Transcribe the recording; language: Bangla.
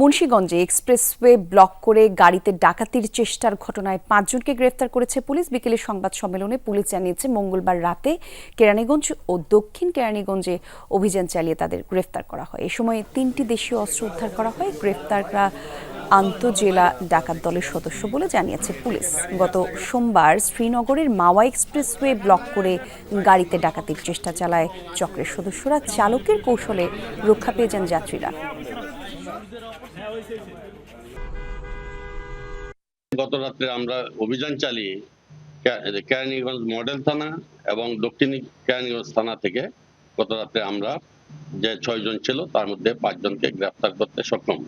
মুন্সীগঞ্জে এক্সপ্রেসওয়ে ব্লক করে গাড়িতে ডাকাতির চেষ্টার ঘটনায় পাঁচজনকে গ্রেফতার করেছে পুলিশ। বিকেলে সংবাদ সম্মেলনে পুলিশ জানিয়েছে, মঙ্গলবার রাতে কেরানীগঞ্জ ও দক্ষিণ কেরানীগঞ্জে অভিযান চালিয়ে তাদের গ্রেফতার করা হয়। এ সময় তিনটি দেশীয় অস্ত্র উদ্ধার করা হয়। গ্রেফতাররা আন্তজেলা ডাকাত দলের সদস্য বলে জানিয়েছে পুলিশ। গত সোমবার শ্রীনগরের মাওয়া এক্সপ্রেসওয়ে ব্লক করে গাড়িতে ডাকাতির চেষ্টা চালায় চক্রের সদস্যরা। চালকের কৌশলে রক্ষা পেয়ে যান যাত্রীরা। গত রাত্রে আমরা অভিযান চালিয়ে কেরানীগঞ্জ মডেল থানা এবং দক্ষিণ কেরানীগঞ্জ থানা থেকে গত রাত্রে আমরা যে ছয়জন ছিল, তার মধ্যে পাঁচজনকে গ্রেফতার করতে সক্ষম।